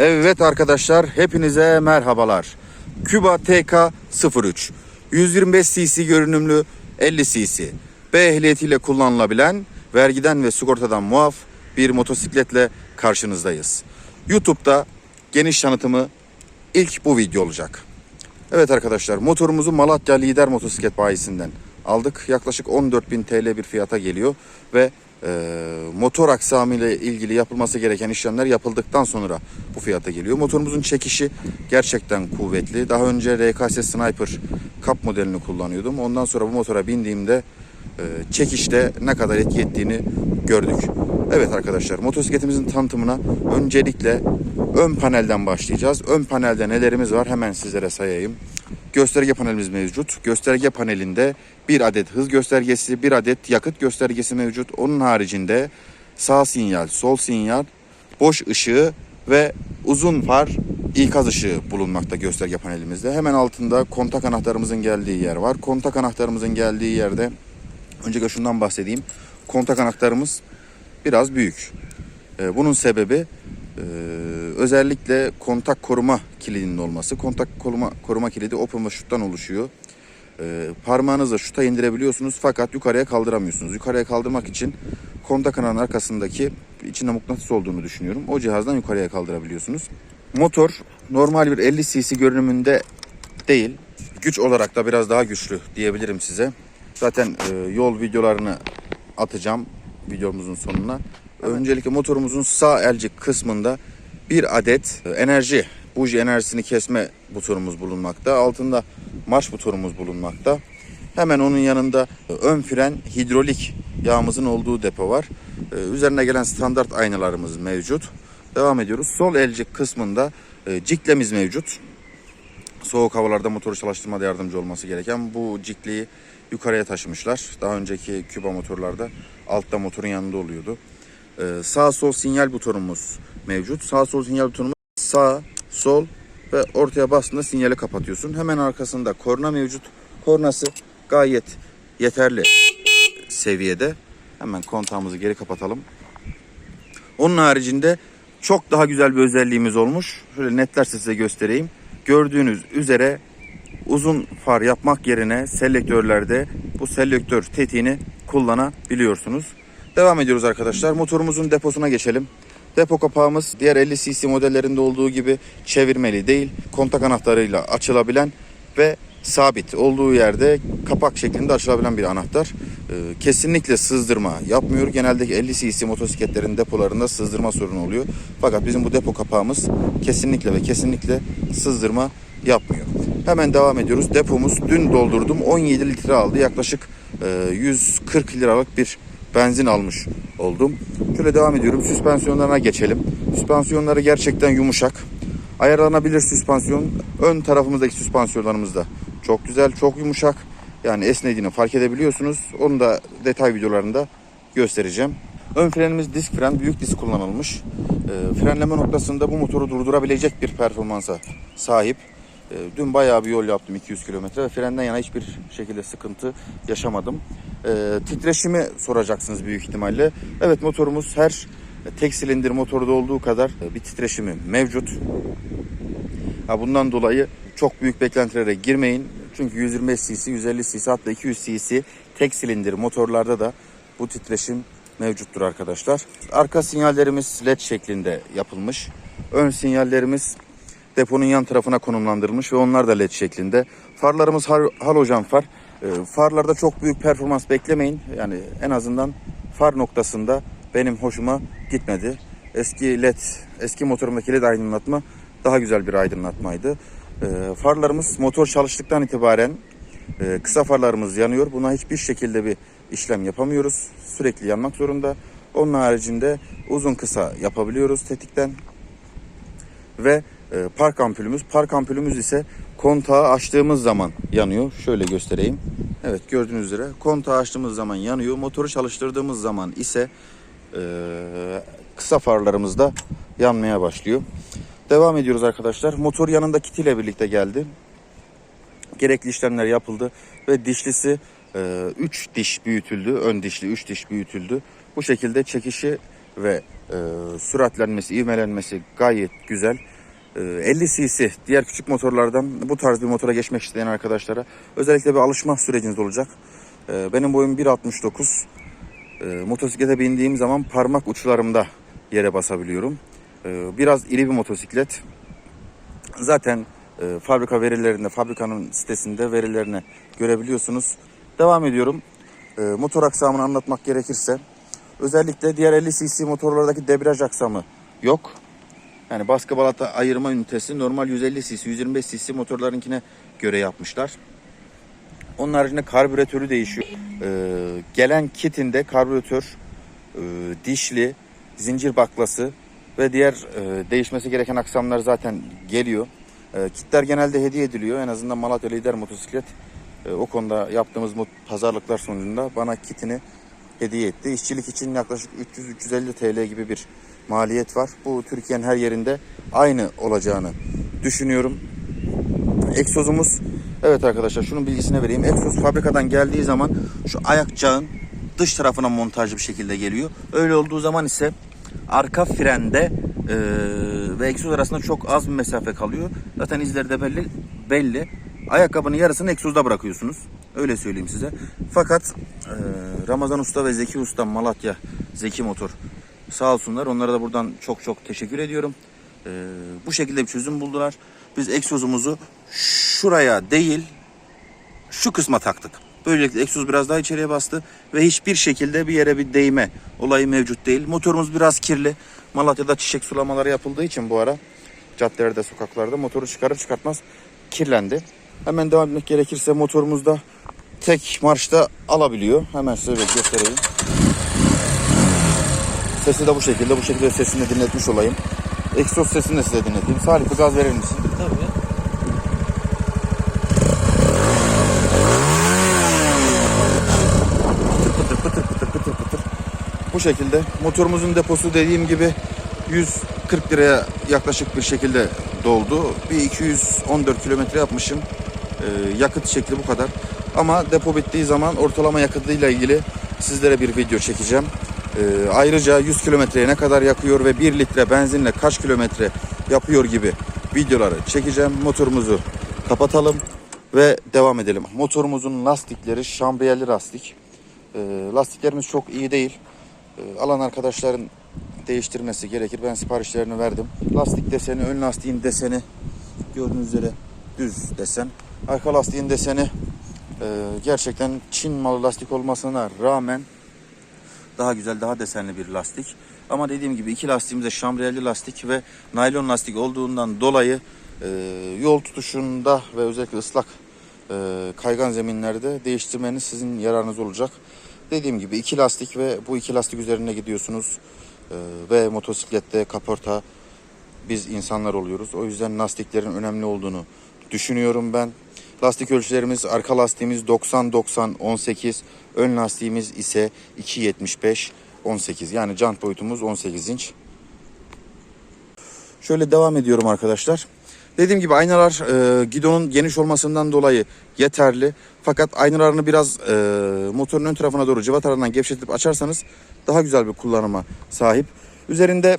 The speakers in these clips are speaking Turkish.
Evet arkadaşlar hepinize merhabalar. Küba TK03 125 cc görünümlü 50 cc B ehliyetiyle kullanılabilen vergiden ve sigortadan muaf bir motosikletle karşınızdayız. YouTube'da geniş tanıtımı ilk bu video olacak. Evet arkadaşlar motorumuzu Malatya Lider Motosiklet Bayisi'nden aldık. Yaklaşık 14.000 TL bir fiyata geliyor ve e, motor aksamı ile ilgili yapılması gereken işlemler yapıldıktan sonra bu fiyata geliyor. Motorumuzun çekişi gerçekten kuvvetli. Daha önce RKS Sniper Cup modelini kullanıyordum. Ondan sonra bu motora bindiğimde e, çekişte ne kadar etki ettiğini gördük. Evet arkadaşlar motosikletimizin tanıtımına öncelikle ön panelden başlayacağız. Ön panelde nelerimiz var hemen sizlere sayayım. Gösterge panelimiz mevcut. Gösterge panelinde bir adet hız göstergesi, bir adet yakıt göstergesi mevcut. Onun haricinde sağ sinyal, sol sinyal, boş ışığı ve uzun far ikaz ışığı bulunmakta gösterge panelimizde. Hemen altında kontak anahtarımızın geldiği yer var. Kontak anahtarımızın geldiği yerde öncelikle şundan bahsedeyim. Kontak anahtarımız biraz büyük. Ee, Bunun sebebi e, özellikle kontak koruma kilidinin olması. Kontak koruma, koruma kilidi open ve şuttan oluşuyor. Ee, Parmağınızla şuta indirebiliyorsunuz fakat yukarıya kaldıramıyorsunuz. Yukarıya kaldırmak için kontak anahtarın arkasındaki içinde mıknatıs olduğunu düşünüyorum. O cihazdan yukarıya kaldırabiliyorsunuz. Motor normal bir 50 cc görünümünde değil. Güç olarak da biraz daha güçlü diyebilirim size. Zaten e, yol videolarını atacağım videomuzun sonuna. Öncelikle motorumuzun sağ elcik kısmında bir adet e, enerji, buji enerjisini kesme butonumuz bulunmakta. Altında marş butonumuz bulunmakta. Hemen onun yanında e, ön fren hidrolik yağımızın olduğu depo var. E, Üzerine gelen standart aynalarımız mevcut. Devam ediyoruz. Sol elcik kısmında e, ciklemiz mevcut soğuk havalarda motoru çalıştırmada yardımcı olması gereken bu cikliyi yukarıya taşımışlar. Daha önceki Küba motorlarda altta motorun yanında oluyordu. Ee, sağ sol sinyal butonumuz mevcut. Sağ sol sinyal butonumuz sağ, sol ve ortaya bastığında sinyali kapatıyorsun. Hemen arkasında korna mevcut. Kornası gayet yeterli seviyede. Hemen kontağımızı geri kapatalım. Onun haricinde çok daha güzel bir özelliğimiz olmuş. Şöyle netlerse size göstereyim. Gördüğünüz üzere uzun far yapmak yerine selektörlerde bu selektör tetiğini kullanabiliyorsunuz. Devam ediyoruz arkadaşlar. Motorumuzun deposuna geçelim. Depo kapağımız diğer 50 cc modellerinde olduğu gibi çevirmeli değil. Kontak anahtarıyla açılabilen ve sabit olduğu yerde kapak şeklinde açılabilen bir anahtar. Ee, kesinlikle sızdırma yapmıyor. Genelde 50 cc motosikletlerin depolarında sızdırma sorunu oluyor. Fakat bizim bu depo kapağımız kesinlikle ve kesinlikle sızdırma yapmıyor. Hemen devam ediyoruz. Depomuz dün doldurdum. 17 litre aldı. Yaklaşık e, 140 liralık bir benzin almış oldum. Şöyle devam ediyorum. Süspansiyonlarına geçelim. Süspansiyonları gerçekten yumuşak. Ayarlanabilir süspansiyon. Ön tarafımızdaki süspansiyonlarımız da çok güzel, çok yumuşak. Yani esnediğini fark edebiliyorsunuz. Onu da detay videolarında göstereceğim. Ön frenimiz disk fren, büyük disk kullanılmış. Ee, frenleme noktasında bu motoru durdurabilecek bir performansa sahip. Ee, dün bayağı bir yol yaptım 200 kilometre ve frenden yana hiçbir şekilde sıkıntı yaşamadım. Ee, titreşimi soracaksınız büyük ihtimalle. Evet motorumuz her tek silindir motorda olduğu kadar bir titreşimi mevcut. Ha, bundan dolayı çok büyük beklentilere girmeyin. Çünkü 125 cc, 150 cc hatta 200 cc tek silindir motorlarda da bu titreşim mevcuttur arkadaşlar. Arka sinyallerimiz led şeklinde yapılmış. Ön sinyallerimiz deponun yan tarafına konumlandırılmış ve onlar da led şeklinde. Farlarımız hal- halojen far. E, farlarda çok büyük performans beklemeyin. Yani en azından far noktasında benim hoşuma gitmedi. Eski led, eski motorumdaki led aydınlatma daha güzel bir aydınlatmaydı. E, farlarımız motor çalıştıktan itibaren e, kısa farlarımız yanıyor. Buna hiçbir şekilde bir işlem yapamıyoruz. Sürekli yanmak zorunda. Onun haricinde uzun kısa yapabiliyoruz tetikten. Ve e, park ampulümüz. Park ampulümüz ise kontağı açtığımız zaman yanıyor. Şöyle göstereyim. Evet gördüğünüz üzere kontağı açtığımız zaman yanıyor. Motoru çalıştırdığımız zaman ise e, kısa farlarımız da yanmaya başlıyor. Devam ediyoruz arkadaşlar. Motor yanında kitiyle birlikte geldi. Gerekli işlemler yapıldı ve dişlisi 3 diş büyütüldü. Ön dişli 3 diş büyütüldü. Bu şekilde çekişi ve Ee, süratlenmesi, ivmelenmesi gayet güzel. Ee, 50 cc diğer küçük motorlardan bu tarz bir motora geçmek isteyen arkadaşlara özellikle bir alışma süreciniz olacak. Ee, benim boyum 1.69. Ee, motosiklete bindiğim zaman parmak uçlarımda yere basabiliyorum. Ee, biraz iri bir motosiklet. Zaten e, fabrika verilerinde, fabrikanın sitesinde verilerini görebiliyorsunuz. Devam ediyorum. E, motor aksamını anlatmak gerekirse özellikle diğer 50 cc motorlardaki debriyaj aksamı yok. Yani baskı balata ayırma ünitesi normal 150 cc, 125 cc motorlarınkine göre yapmışlar. Onun haricinde karbüratörü değişiyor. Ee, gelen kitinde karbüratör, e, dişli, zincir baklası ve diğer e, değişmesi gereken aksamlar zaten geliyor. E, kitler genelde hediye ediliyor. En azından Malatya Lider Motosiklet e, o konuda yaptığımız pazarlıklar sonucunda bana kitini hediye etti. İşçilik için yaklaşık 300-350 TL gibi bir maliyet var. Bu Türkiye'nin her yerinde aynı olacağını düşünüyorum. Egzozumuz evet arkadaşlar şunun bilgisini vereyim. Egzoz fabrikadan geldiği zaman şu ayakçağın dış tarafına montajlı bir şekilde geliyor. Öyle olduğu zaman ise arka frende e, ve egzoz arasında çok az bir mesafe kalıyor. Zaten izleri de belli. belli. Ayakkabının yarısını egzozda bırakıyorsunuz. Öyle söyleyeyim size. Fakat e, Ramazan Usta ve Zeki Usta Malatya Zeki Motor sağ olsunlar. Onlara da buradan çok çok teşekkür ediyorum. E, bu şekilde bir çözüm buldular. Biz egzozumuzu şuraya değil şu kısma taktık. Böylelikle egzoz biraz daha içeriye bastı ve hiçbir şekilde bir yere bir değme olayı mevcut değil. Motorumuz biraz kirli. Malatya'da çiçek sulamaları yapıldığı için bu ara caddelerde, sokaklarda motoru çıkarır çıkartmaz kirlendi. Hemen devam etmek gerekirse motorumuzda tek marşta alabiliyor. Hemen size bir göstereyim. Sesi de bu şekilde. Bu şekilde sesini dinletmiş olayım. Egzoz sesini de size dinleteyim. Salih gaz verir misin? Bu şekilde motorumuzun deposu dediğim gibi 140 liraya yaklaşık bir şekilde doldu. Bir 214 kilometre yapmışım. Ee, yakıt şekli bu kadar. Ama depo bittiği zaman ortalama yakıtıyla ilgili sizlere bir video çekeceğim. Ee, ayrıca 100 kilometreye ne kadar yakıyor ve 1 litre benzinle kaç kilometre yapıyor gibi videoları çekeceğim. Motorumuzu kapatalım ve devam edelim. Motorumuzun lastikleri şambriyeli lastik. Ee, lastiklerimiz çok iyi değil. Ee, alan arkadaşların değiştirmesi gerekir. Ben siparişlerini verdim. Lastik deseni, ön lastiğin deseni gördüğünüz üzere düz desen. Arka lastiğin deseni e, gerçekten Çin malı lastik olmasına rağmen daha güzel, daha desenli bir lastik. Ama dediğim gibi iki lastiğimiz de şambriyeli lastik ve naylon lastik olduğundan dolayı e, yol tutuşunda ve özellikle ıslak e, kaygan zeminlerde değiştirmeniz sizin yararınız olacak. Dediğim gibi iki lastik ve bu iki lastik üzerine gidiyorsunuz E, ve motosiklette kaporta biz insanlar oluyoruz. O yüzden lastiklerin önemli olduğunu düşünüyorum ben. Lastik ölçülerimiz arka lastiğimiz 90-90-18, ön lastiğimiz ise 2.75-18 yani jant boyutumuz 18 inç. Şöyle devam ediyorum arkadaşlar. Dediğim gibi aynalar e, gidonun geniş olmasından dolayı yeterli. Fakat aynalarını biraz e, motorun ön tarafına doğru cıvatalarından gevşetip açarsanız daha güzel bir kullanıma sahip. Üzerinde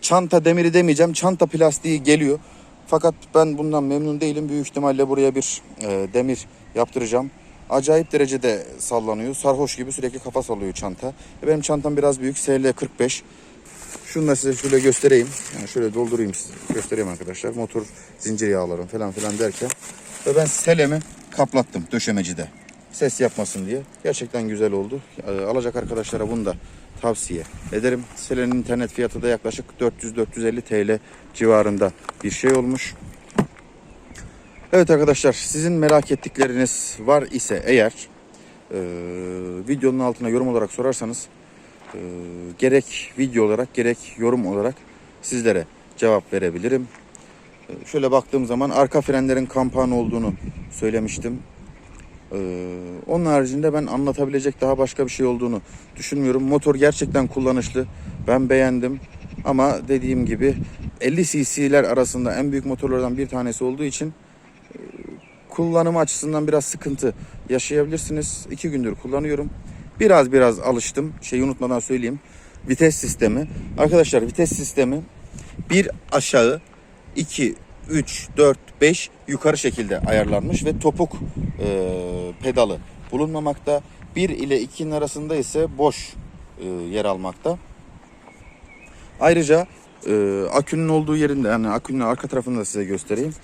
çanta demiri demeyeceğim. Çanta plastiği geliyor. Fakat ben bundan memnun değilim. Büyük ihtimalle buraya bir e, demir yaptıracağım. Acayip derecede sallanıyor. Sarhoş gibi sürekli kafa sallıyor çanta. Benim çantam biraz büyük. SL45. Şunu da size şöyle göstereyim. Yani şöyle doldurayım size. Göstereyim arkadaşlar. Motor zincir yağlarım falan filan derken. Ve ben selemi kaplattım döşemecide. Ses yapmasın diye. Gerçekten güzel oldu. Ee, alacak arkadaşlara bunu da tavsiye ederim. Selenin internet fiyatı da yaklaşık 400-450 TL civarında bir şey olmuş. Evet arkadaşlar sizin merak ettikleriniz var ise eğer e, videonun altına yorum olarak sorarsanız e, gerek video olarak gerek yorum olarak sizlere cevap verebilirim. E, şöyle baktığım zaman arka frenlerin kampan olduğunu söylemiştim. E, onun haricinde ben anlatabilecek daha başka bir şey olduğunu düşünmüyorum. Motor gerçekten kullanışlı. Ben beğendim. Ama dediğim gibi 50 cc'ler arasında en büyük motorlardan bir tanesi olduğu için e, kullanım açısından biraz sıkıntı yaşayabilirsiniz. İki gündür kullanıyorum. Biraz biraz alıştım. Şeyi unutmadan söyleyeyim. vites sistemi. Arkadaşlar vites sistemi bir aşağı 2 3 4 5 yukarı şekilde ayarlanmış ve topuk e, pedalı bulunmamakta. 1 ile 2'nin arasında ise boş e, yer almakta. Ayrıca e, akünün olduğu yerinde yani akünün arka tarafını da size göstereyim.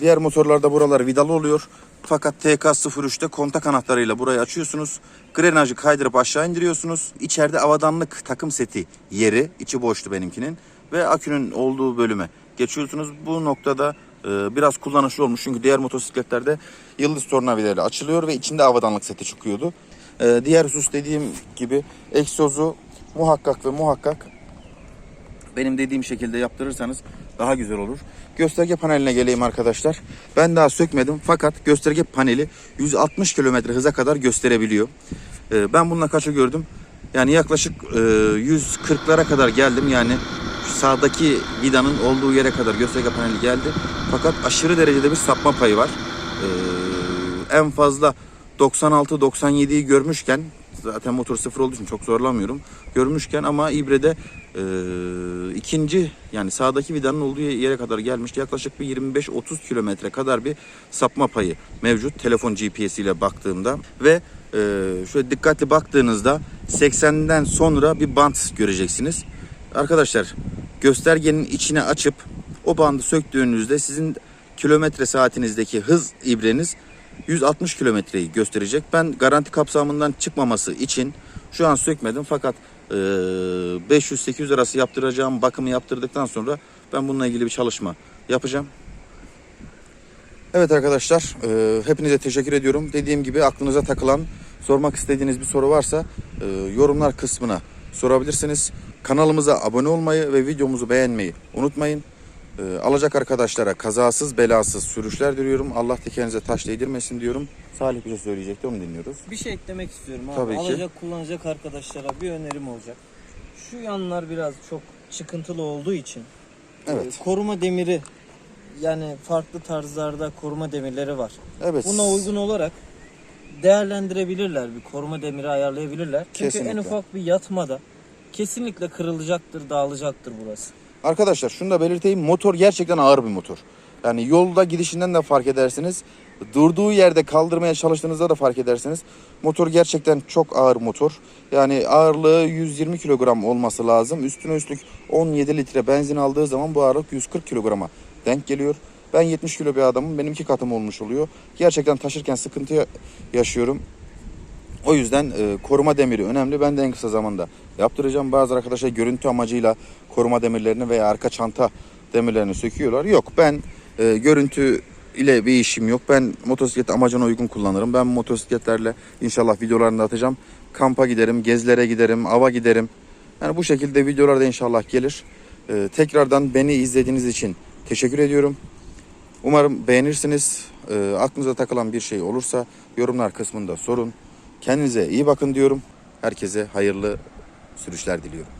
Diğer motorlarda buralar vidalı oluyor. Fakat TK03'te kontak anahtarıyla burayı açıyorsunuz. Grenajı kaydırıp aşağı indiriyorsunuz. İçeride avadanlık takım seti yeri. içi boştu benimkinin. Ve akünün olduğu bölüme geçiyorsunuz. Bu noktada e, biraz kullanışlı olmuş. Çünkü diğer motosikletlerde yıldız tornavidayla açılıyor ve içinde avadanlık seti çıkıyordu. E, diğer husus dediğim gibi egzozu muhakkak ve muhakkak benim dediğim şekilde yaptırırsanız daha güzel olur. Gösterge paneline geleyim arkadaşlar. Ben daha sökmedim fakat gösterge paneli 160 km hıza kadar gösterebiliyor. Ee, ben bununla kaça gördüm? Yani yaklaşık e, 140'lara kadar geldim. Yani sağdaki vidanın olduğu yere kadar gösterge paneli geldi. Fakat aşırı derecede bir sapma payı var. Ee, en fazla 96-97'yi görmüşken zaten motor sıfır olduğu için çok zorlamıyorum. Görmüşken ama ibrede e, ikinci yani sağdaki vidanın olduğu yere kadar gelmişti. Yaklaşık bir 25-30 kilometre kadar bir sapma payı mevcut telefon GPS ile baktığımda ve e, şöyle dikkatli baktığınızda 80'den sonra bir bant göreceksiniz. Arkadaşlar göstergenin içine açıp o bandı söktüğünüzde sizin kilometre saatinizdeki hız ibreniz 160 kilometreyi gösterecek. Ben garanti kapsamından çıkmaması için şu an sökmedim fakat e, 500-800 arası yaptıracağım bakımı yaptırdıktan sonra ben bununla ilgili bir çalışma yapacağım. Evet arkadaşlar hepinize teşekkür ediyorum. Dediğim gibi aklınıza takılan sormak istediğiniz bir soru varsa yorumlar kısmına sorabilirsiniz. Kanalımıza abone olmayı ve videomuzu beğenmeyi unutmayın. E, alacak arkadaşlara kazasız belasız sürüşler diliyorum. Allah tekerinize taş değdirmesin diyorum. Salih bir şey söyleyecekti onu dinliyoruz. Bir şey eklemek istiyorum abi. Tabii ki. Alacak kullanacak arkadaşlara bir önerim olacak. Şu yanlar biraz çok çıkıntılı olduğu için Evet. e, koruma demiri yani farklı tarzlarda koruma demirleri var. Evet. Buna uygun olarak değerlendirebilirler. Bir koruma demiri ayarlayabilirler. Çünkü Kesinlikle. en ufak bir yatmada kesinlikle kırılacaktır, dağılacaktır burası. Arkadaşlar şunu da belirteyim. Motor gerçekten ağır bir motor. Yani yolda gidişinden de fark edersiniz. Durduğu yerde kaldırmaya çalıştığınızda da fark edersiniz. Motor gerçekten çok ağır motor. Yani ağırlığı 120 kilogram olması lazım. Üstüne üstlük 17 litre benzin aldığı zaman bu ağırlık 140 kilograma denk geliyor. Ben 70 kilo bir adamım. Benim iki katım olmuş oluyor. Gerçekten taşırken sıkıntı ya- yaşıyorum. O yüzden e, koruma demiri önemli. Ben de en kısa zamanda yaptıracağım. Bazı arkadaşlar görüntü amacıyla koruma demirlerini veya arka çanta demirlerini söküyorlar. Yok ben e, görüntü ile bir işim yok. Ben motosiklet amacına uygun kullanırım. Ben motosikletlerle inşallah videolarını atacağım. Kampa giderim, gezilere giderim, ava giderim. Yani bu şekilde videolar da inşallah gelir. E, tekrardan beni izlediğiniz için teşekkür ediyorum. Umarım beğenirsiniz. E, aklınıza takılan bir şey olursa yorumlar kısmında sorun. Kendinize iyi bakın diyorum. Herkese hayırlı sürüşler diliyorum.